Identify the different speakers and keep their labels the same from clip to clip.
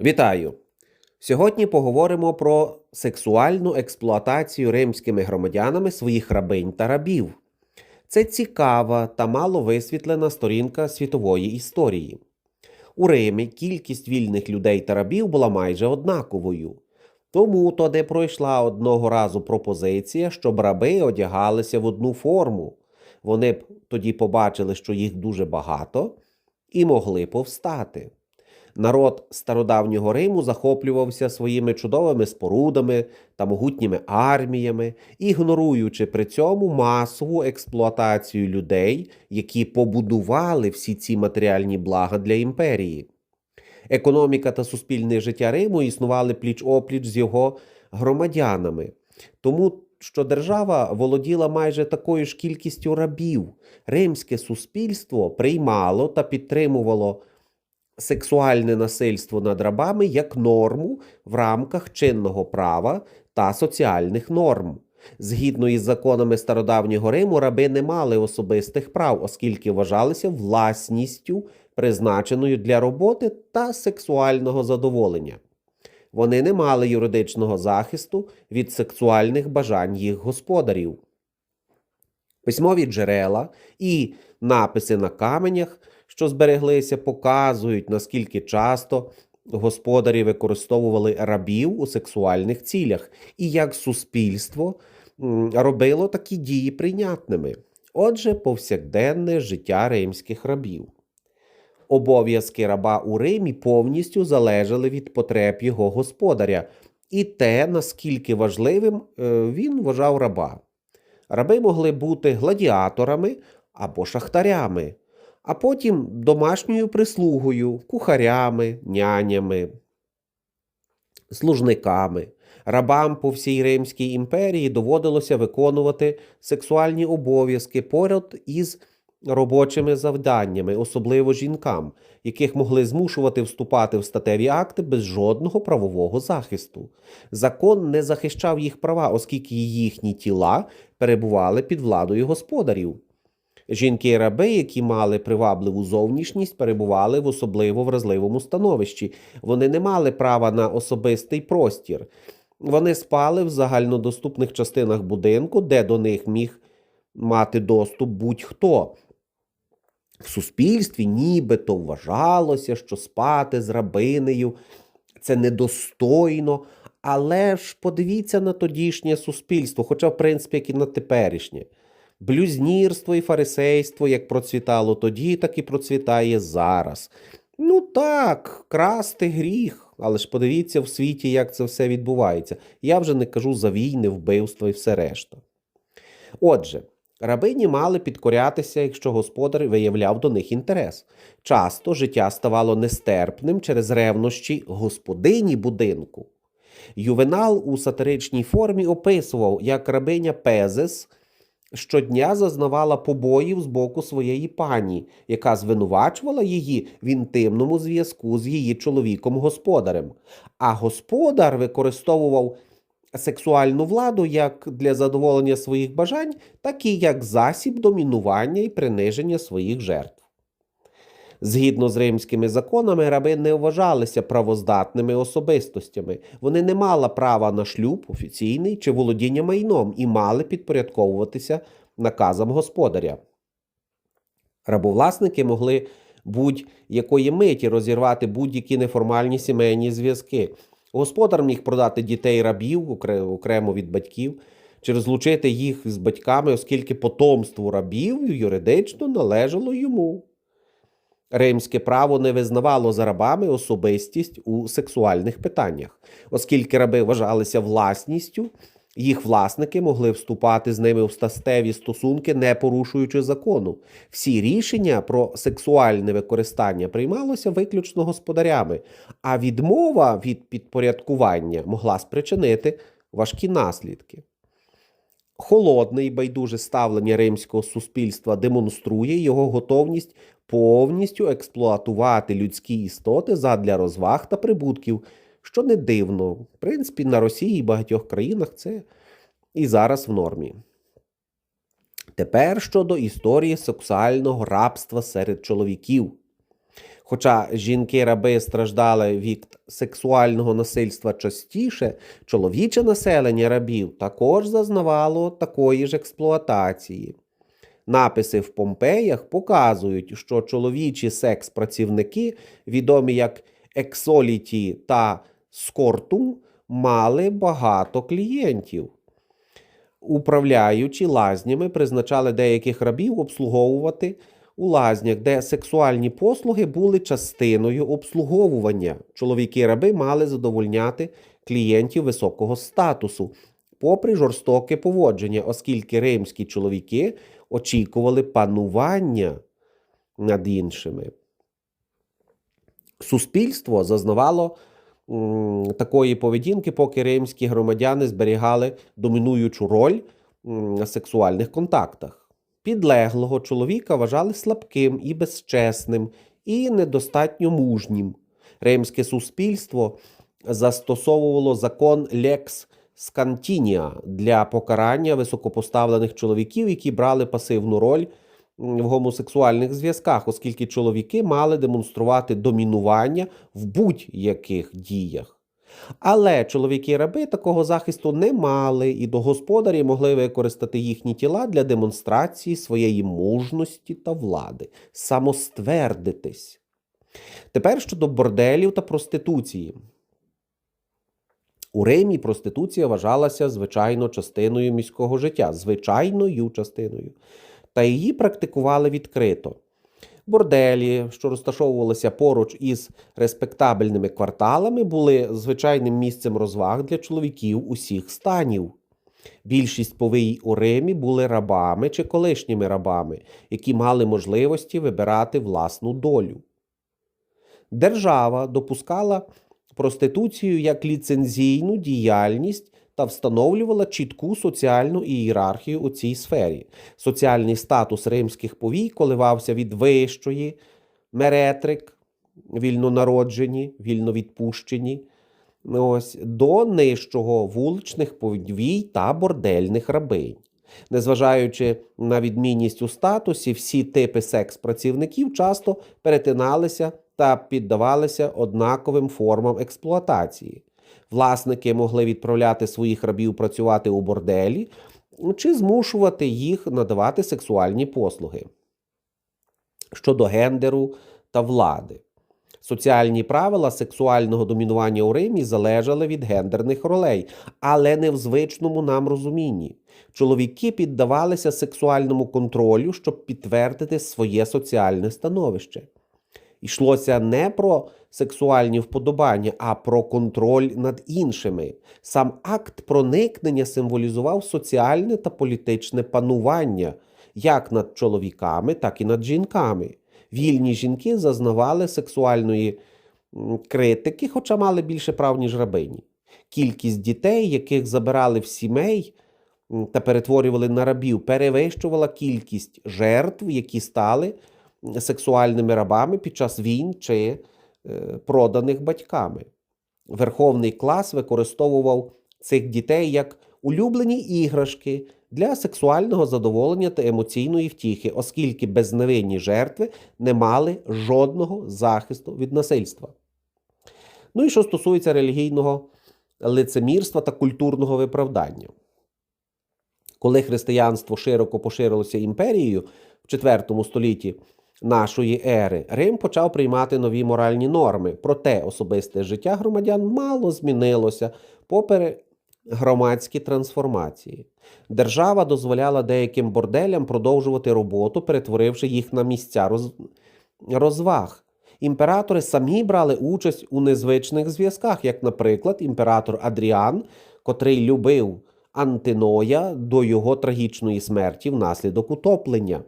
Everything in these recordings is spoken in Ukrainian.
Speaker 1: Вітаю! Сьогодні поговоримо про сексуальну експлуатацію римськими громадянами своїх рабинь та рабів. Це цікава та мало висвітлена сторінка світової історії. У Римі кількість вільних людей та рабів була майже однаковою. Тому то де пройшла одного разу пропозиція, щоб раби одягалися в одну форму. Вони б тоді побачили, що їх дуже багато, і могли повстати. Народ стародавнього Риму захоплювався своїми чудовими спорудами та могутніми арміями, ігноруючи при цьому масову експлуатацію людей, які побудували всі ці матеріальні блага для імперії. Економіка та суспільне життя Риму існували пліч опліч з його громадянами, тому що держава володіла майже такою ж кількістю рабів. Римське суспільство приймало та підтримувало сексуальне насильство над рабами як норму в рамках чинного права та соціальних норм. Згідно із законами стародавнього Риму, раби не мали особистих прав, оскільки вважалися власністю, призначеною для роботи та сексуального задоволення. Вони не мали юридичного захисту від сексуальних бажань їх господарів. Письмові джерела і написи на каменях, що збереглися, показують, наскільки часто господарі використовували рабів у сексуальних цілях, і як суспільство робило такі дії прийнятними. Отже, повсякденне життя римських рабів. Обов'язки раба у Римі повністю залежали від потреб його господаря і те, наскільки важливим е, він вважав раба. Раби могли бути гладіаторами або шахтарями, а потім домашньою прислугою, кухарями, нянями, служниками. Рабам по всій Римській імперії доводилося виконувати сексуальні обов'язки поряд із робочими завданнями, особливо жінкам, яких могли змушувати вступати в статеві акти без жодного правового захисту. Закон не захищав їх права, оскільки їхні тіла перебували під владою господарів. Жінки і раби, які мали привабливу зовнішність, перебували в особливо вразливому становищі. Вони не мали права на особистий простір. Вони спали в загальнодоступних частинах будинку, де до них міг мати доступ будь-хто. В суспільстві нібито вважалося, що спати з рабинею це недостойно. Але ж подивіться на тодішнє суспільство, хоча, в принципі, як і на теперішнє. Блюзнірство і фарисейство як процвітало тоді, так і процвітає зараз. Ну так, красти гріх, але ж подивіться в світі, як це все відбувається. Я вже не кажу за війни, вбивства і все решта. Отже, рабині мали підкорятися, якщо господар виявляв до них інтерес. Часто життя ставало нестерпним через ревнощі господині будинку. Ювенал у сатиричній формі описував, як рабиня Пезес щодня зазнавала побоїв з боку своєї пані, яка звинувачувала її в інтимному зв'язку з її чоловіком-господарем. А господар використовував сексуальну владу як для задоволення своїх бажань, так і як засіб домінування і приниження своїх жертв. Згідно з римськими законами, раби не вважалися правоздатними особистостями. Вони не мали права на шлюб офіційний чи володіння майном і мали підпорядковуватися наказам господаря. Рабовласники могли будь-якої миті розірвати будь-які неформальні сімейні зв'язки. Господар міг продати дітей рабів окремо від батьків чи розлучити їх з батьками, оскільки потомство рабів юридично належало йому. Римське право не визнавало за рабами особистість у сексуальних питаннях, оскільки раби вважалися власністю, їх власники могли вступати з ними в стастеві стосунки, не порушуючи закону. Всі рішення про сексуальне використання приймалося виключно господарями, а відмова від підпорядкування могла спричинити важкі наслідки. Холодне і байдуже ставлення римського суспільства демонструє його готовність повністю експлуатувати людські істоти задля розваг та прибутків, що не дивно. В принципі, на Росії і багатьох країнах це і зараз в нормі. Тепер щодо історії сексуального рабства серед чоловіків. Хоча жінки-раби страждали від сексуального насильства частіше, чоловіче населення рабів також зазнавало такої ж експлуатації. Написи в Помпеях показують, що чоловічі секс-працівники, відомі як ексоліті та скортум, мали багато клієнтів. Управляючи лазнями, призначали деяких рабів обслуговувати у лазнях, де сексуальні послуги були частиною обслуговування. Чоловіки-раби мали задовольняти клієнтів високого статусу, попри жорстоке поводження, оскільки римські чоловіки очікували панування над іншими. Суспільство зазнавало такої поведінки, поки римські громадяни зберігали домінуючу роль на сексуальних контактах. Підлеглого чоловіка вважали слабким і безчесним, і недостатньо мужнім. Римське суспільство застосовувало закон Лекс Скантінія для покарання високопоставлених чоловіків, які брали пасивну роль в гомосексуальних зв'язках, оскільки чоловіки мали демонструвати домінування в будь-яких діях. Але чоловіки-раби такого захисту не мали, і до господарі могли використати їхні тіла для демонстрації своєї мужності та влади, самоствердитись. Тепер щодо борделів та проституції. У Римі проституція вважалася звичайно частиною міського життя, звичайною частиною, та її практикували відкрито. Борделі, що розташовувалися поруч із респектабельними кварталами, були звичайним місцем розваг для чоловіків усіх станів. Більшість повій у Римі були рабами чи колишніми рабами, які мали можливості вибирати власну долю. Держава допускала проституцію як ліцензійну діяльність та встановлювала чітку соціальну ієрархію у цій сфері. Соціальний статус римських повій коливався від вищої меретрик, вільнонароджені, вільновідпущені, ось, до нижчого вуличних повій та бордельних рабинь. Незважаючи на відмінність у статусі, всі типи секс-працівників часто перетиналися та піддавалися однаковим формам експлуатації. Власники могли відправляти своїх рабів працювати у борделі чи змушувати їх надавати сексуальні послуги. Щодо гендеру та влади. Соціальні правила сексуального домінування у Римі залежали від гендерних ролей, але не в звичному нам розумінні. Чоловіки піддавалися сексуальному контролю, щоб підтвердити своє соціальне становище. Йшлося не про сексуальні вподобання, а про контроль над іншими. Сам акт проникнення символізував соціальне та політичне панування як над чоловіками, так і над жінками. Вільні жінки зазнавали сексуальної критики, хоча мали більше прав, ніж рабині. Кількість дітей, яких забирали в сімей та перетворювали на рабів, перевищувала кількість жертв, які стали сексуальними рабами під час війн чи е, проданих батьками. Верховний клас використовував цих дітей як улюблені іграшки для сексуального задоволення та емоційної втіхи, оскільки безневинні жертви не мали жодного захисту від насильства. Ну і що стосується релігійного лицемірства та культурного виправдання. Коли християнство широко поширилося імперією в IV столітті нашої ери, Рим почав приймати нові моральні норми. Проте особисте життя громадян мало змінилося попри громадські трансформації. Держава дозволяла деяким борделям продовжувати роботу, перетворивши їх на місця роз... розваг. Імператори самі брали участь у незвичних зв'язках, як, наприклад, імператор Адріан, котрий любив Антиноя до його трагічної смерті внаслідок утоплення.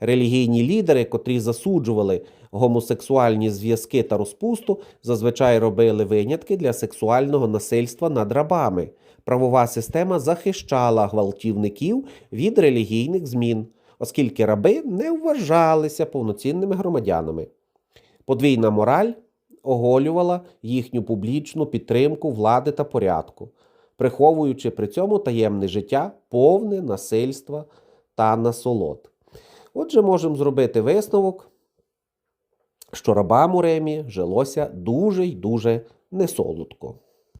Speaker 1: Релігійні лідери, котрі засуджували гомосексуальні зв'язки та розпусту, зазвичай робили винятки для сексуального насильства над рабами. Правова система захищала гвалтівників від релігійних змін, оскільки раби не вважалися повноцінними громадянами. Подвійна мораль оголювала їхню публічну підтримку влади та порядку, приховуючи при цьому таємне життя, повне насильства та насолод. Отже, можемо зробити висновок, що рабам у Римі жилося дуже й дуже несолодко.